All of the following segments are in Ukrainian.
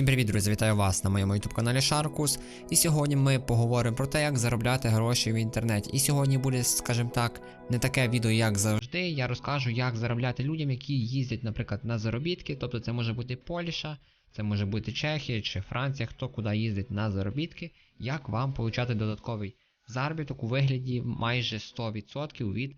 Всім привіт, друзі! Вітаю вас на моєму youtube каналі Шаркус. І сьогодні ми поговоримо про те, як заробляти гроші в інтернеті. І сьогодні буде, скажімо так, не таке відео, як завжди. Я розкажу, як заробляти людям, які їздять, наприклад, на заробітки. Тобто це може бути Польща, це може бути Чехія чи Франція, хто куди їздить на заробітки, як вам получати додатковий заробіток у вигляді майже 100% від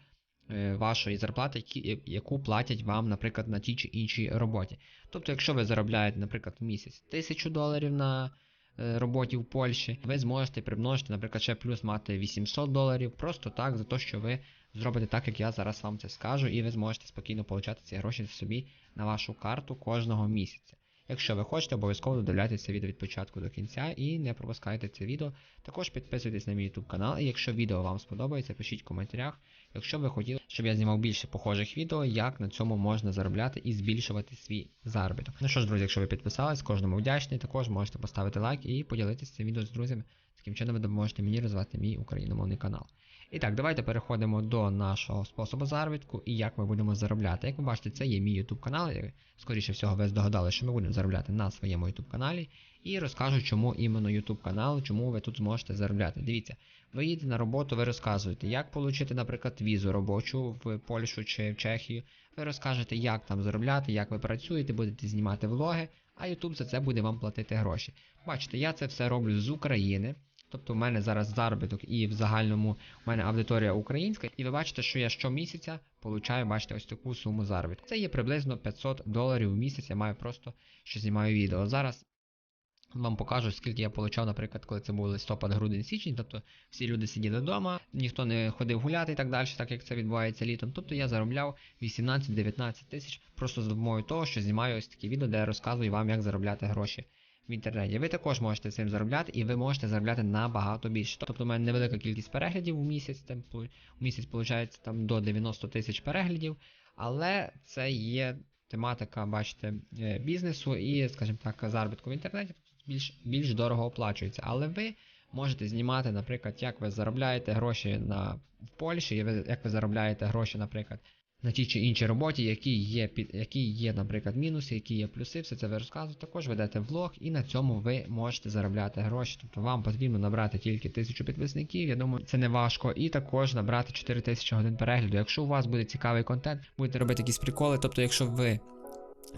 вашої зарплати, яку платять вам, наприклад, на тій чи іншій роботі. Тобто, якщо ви заробляєте, наприклад, в місяць 1000 доларів на е, роботі в Польщі, ви зможете примножити, наприклад, ще плюс мати 800 доларів, просто так, за те, що ви зробите так, як я зараз вам це скажу, і ви зможете спокійно получати ці гроші собі на вашу карту кожного місяця. Якщо ви хочете, обов'язково додивляйтеся відео від початку до кінця і не пропускайте це відео. Також підписуйтесь на мій YouTube канал, і якщо відео вам сподобається, пишіть в коментарях. Якщо ви хотіли, щоб я знімав більше похожих відео, як на цьому можна заробляти і збільшувати свій заробіток. Ну що ж, друзі, якщо ви підписались, кожному вдячний, також можете поставити лайк і поділитися цим відео з друзями. Таким чином ви допоможете мені розвивати мій україномовний канал. І так, давайте переходимо до нашого способу заробітку і як ми будемо заробляти. Як ви бачите, це є мій YouTube канал. Скоріше всього, ви здогадали, що ми будемо заробляти на своєму YouTube каналі. І розкажу, чому іменно YouTube канал, чому ви тут зможете заробляти. Дивіться, ви їдете на роботу, ви розказуєте, як отримати, наприклад, візу робочу в Польщу чи в Чехію. Ви розкажете, як там заробляти, як ви працюєте, будете знімати влоги, а YouTube за це буде вам платити гроші. Бачите, я це все роблю з України. Тобто в мене зараз заробіток і в загальному у мене аудиторія українська, і ви бачите, що я щомісяця получаю, бачите, ось таку суму заробітку. Це є приблизно 500 доларів в місяць, я маю просто, що знімаю відео. Зараз вам покажу, скільки я получав, наприклад, коли це був листопад, грудень, січень, тобто всі люди сиділи вдома, ніхто не ходив гуляти і так далі, так як це відбувається літом. Тобто я заробляв 18-19 тисяч просто за допомогою того, що знімаю ось такі відео, де я розказую вам, як заробляти гроші в інтернеті. Ви також можете цим заробляти, і ви можете заробляти набагато більше. Тобто, у мене невелика кількість переглядів у місяць, там у місяць виходить там до 90 тисяч переглядів, але це є тематика, бачите, е, бізнесу і, скажімо так, заробітку в інтернеті більш, більш дорого оплачується. Але ви можете знімати, наприклад, як ви заробляєте гроші на в Польщі, як ви заробляєте гроші, наприклад. На тій чи іншій роботі, які є, які є, наприклад, мінуси, які є плюси, все це ви розказуєте. Також ведете влог, і на цьому ви можете заробляти гроші. Тобто вам потрібно набрати тільки тисячу підписників. Я думаю, це не важко. І також набрати 4000 годин перегляду. Якщо у вас буде цікавий контент, будете робити якісь приколи. Тобто, якщо ви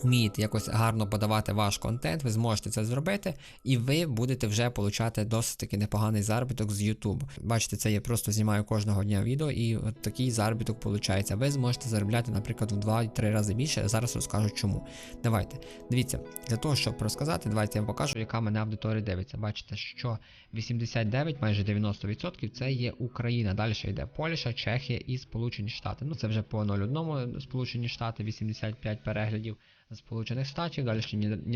вмієте якось гарно подавати ваш контент, ви зможете це зробити, і ви будете вже получати досить таки непоганий заробіток з YouTube. Бачите, це я просто знімаю кожного дня відео, і от такий заробіток виходить. Ви зможете заробляти, наприклад, в 2-3 рази більше. Зараз розкажу чому. Давайте. Дивіться, для того, щоб розказати, давайте я вам покажу, яка мене аудиторія дивиться. Бачите, що 89, майже 90% це є Україна. Далі йде Польща, Чехія і Сполучені Штати. Ну це вже по 0,1 Сполучені Штати, 85 переглядів. Сполучених Штатів, далі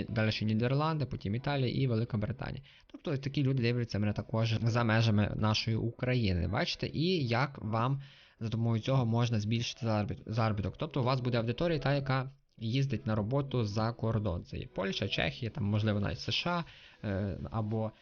далі Нідерланди, потім Італія і Велика Британія. Тобто такі люди дивляться мене також за межами нашої України. Бачите, і як вам за допомогою цього можна збільшити заробіт- заробіток. Тобто у вас буде аудиторія, та яка їздить на роботу за кордон. Це є Польща, Чехія, там, можливо, навіть США е, або.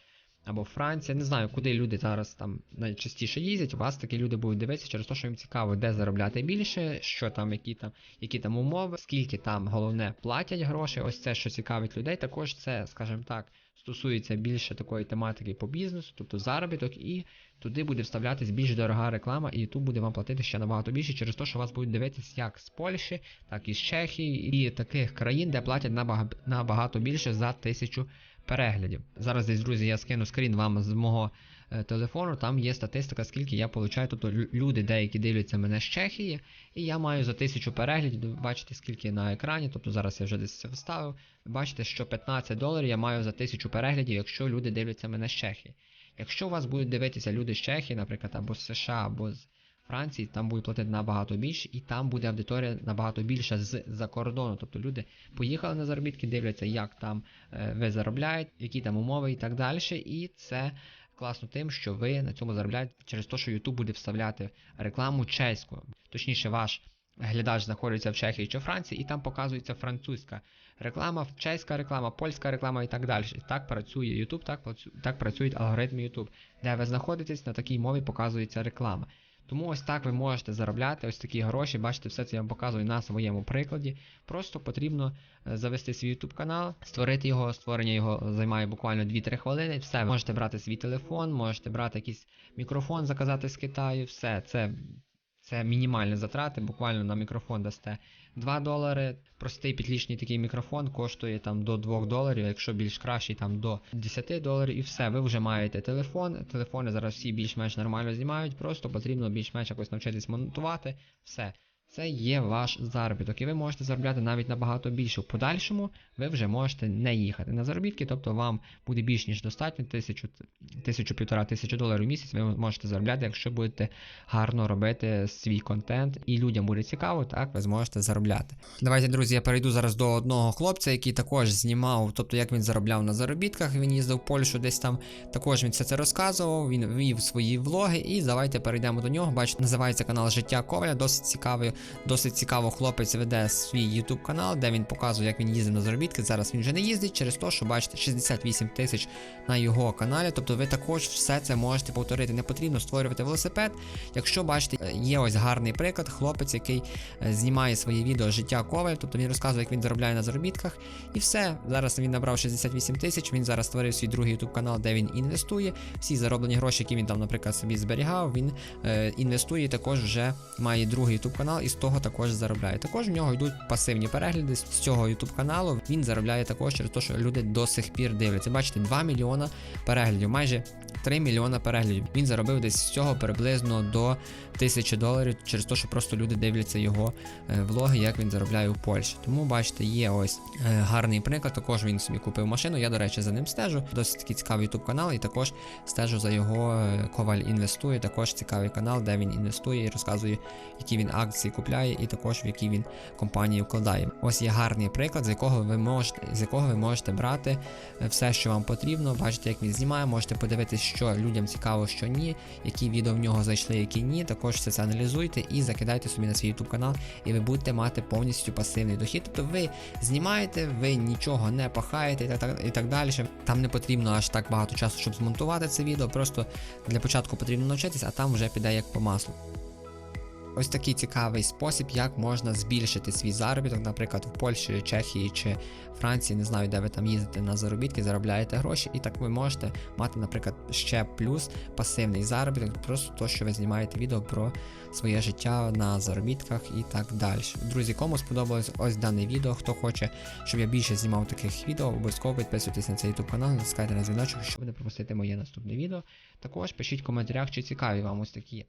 Або Франція, не знаю, куди люди зараз там найчастіше їздять. Вас такі люди будуть дивитися через те, що їм цікаво, де заробляти більше, що там, які там, які там умови, скільки там головне платять гроші. Ось це, що цікавить людей. Також це, скажімо так, стосується більше такої тематики по бізнесу, тобто заробіток, і туди буде вставлятись більш дорога реклама, і YouTube буде вам платити ще набагато більше через те, що вас будуть дивитися як з Польщі, так і з Чехії і таких країн, де платять набага- набагато більше за тисячу переглядів. Зараз десь, друзі, я скину скрін вам з мого е, телефону, там є статистика, скільки я получаю. Тобто люди деякі дивляться мене з Чехії, і я маю за тисячу переглядів, бачите, скільки на екрані, тобто зараз я вже десь це вставив. Бачите, що 15 доларів я маю за тисячу переглядів, якщо люди дивляться мене з Чехії. Якщо у вас будуть дивитися люди з Чехії, наприклад, або з США, або з Франції, там будуть платити набагато більше, і там буде аудиторія набагато більша з-за кордону. Тобто люди поїхали на заробітки, дивляться, як там е, ви заробляєте, які там умови і так далі. І це класно тим, що ви на цьому заробляєте через те, що YouTube буде вставляти рекламу чеською. Точніше, ваш глядач знаходиться в Чехії чи Франції, і там показується французька реклама, чеська реклама, польська реклама і так далі. Так працює YouTube, так, так працюють алгоритми YouTube. Де ви знаходитесь, на такій мові показується реклама. Тому ось так ви можете заробляти ось такі гроші. Бачите, все це я вам показую на своєму прикладі. Просто потрібно е, завести свій YouTube канал, створити його. Створення його займає буквально 2-3 хвилини. Все, ви можете брати свій телефон, можете брати якийсь мікрофон, заказати з Китаю. Все, це, це мінімальні затрати. Буквально на мікрофон дасте 2 долари. Простий підлічний такий мікрофон коштує там до 2 доларів, якщо більш кращий, там до 10 доларів, і все, ви вже маєте телефон. Телефони зараз всі більш-менш нормально знімають, просто потрібно більш-менш якось навчитись монтувати. Все. Це є ваш заробіток, і ви можете заробляти навіть набагато більше. В подальшому ви вже можете не їхати на заробітки, тобто вам буде більш ніж достатньо тисячу, тисячу півтора тисячі доларів в місяць. Ви можете заробляти, якщо будете гарно робити свій контент, і людям буде цікаво, так ви зможете заробляти. Давайте, друзі, я перейду зараз до одного хлопця, який також знімав, тобто як він заробляв на заробітках. Він їздив в Польщу, десь там також він все це розказував. Він вів свої влоги. І давайте перейдемо до нього. Бачите, називається канал Життя Коваля. Досить цікавий, досить цікаво. Хлопець веде свій YouTube канал, де він показує, як він їздив на заробітки. Зараз він вже не їздить через те, що бачите 68 тисяч на його каналі. Тобто ви також все це можете повторити. Не потрібно створювати велосипед. Якщо бачите, є ось гарний приклад, хлопець, який е, знімає свої відео життя коваль, тобто він розказує, як він заробляє на заробітках. І все. Зараз він набрав 68 тисяч. Він зараз створив свій другий YouTube канал, де він інвестує. Всі зароблені гроші, які він там, наприклад, собі зберігав, він е, інвестує. Також вже має другий YouTube канал і з того також заробляє. Також в нього йдуть пасивні перегляди з цього YouTube каналу. Він заробляє також через те, що люди до сих пір дивляться. Бачите, 2 мільйона переглядів, майже 3 мільйона переглядів. Він заробив десь з цього приблизно до тисячі доларів через те, що просто люди дивляться його е, влоги, як він заробляє в Польщі. Тому бачите, є ось е, гарний приклад. Також він собі купив машину. Я, до речі, за ним стежу. Досить такий цікавий YouTube канал, і також стежу за його е, Коваль інвестує. Також цікавий канал, де він інвестує і розказує, які він акції купляє, і також в які він компанії вкладає. Ось є гарний приклад, з якого ви можете, з якого ви можете брати все, що вам потрібно. Бачите, як він знімає, можете подивитися, що людям цікаво, що ні, які відео в нього зайшли, які ні. Також все це аналізуйте і закидайте собі на свій YouTube канал, і ви будете мати повністю пасивний дохід. Тобто ви знімаєте, ви нічого не пахаєте і так, і так далі. Там не потрібно аж так багато часу, щоб змонтувати це відео. Просто для початку потрібно навчитись, а там вже піде як по маслу. Ось такий цікавий спосіб, як можна збільшити свій заробіток, наприклад, в Польщі, Чехії чи Франції, не знаю, де ви там їздите на заробітки, заробляєте гроші, і так ви можете мати, наприклад, ще плюс пасивний заробіток, просто то, що ви знімаєте відео про своє життя на заробітках і так далі. Друзі, кому сподобалось ось дане відео, хто хоче, щоб я більше знімав таких відео, обов'язково підписуйтесь на цей YouTube канал, натискайте на дзвіночок, щоб не пропустити моє наступне відео. Також пишіть в коментарях, чи цікаві вам ось такі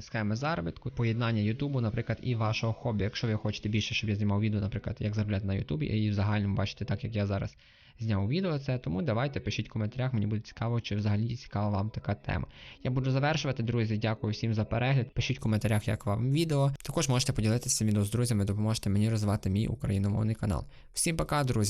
схеми заробітку, поєднання Ютубу, наприклад, і вашого хобі. Якщо ви хочете більше, щоб я знімав відео, наприклад, як заробляти на Ютубі, і в загальному бачите, так як я зараз зняв відео це, тому давайте пишіть в коментарях, мені буде цікаво, чи взагалі цікава вам така тема. Я буду завершувати, друзі. Дякую всім за перегляд. Пишіть в коментарях, як вам відео. Також можете поділитися відео з друзями, допоможете мені розвивати мій україномовний канал. Всім пока, друзі!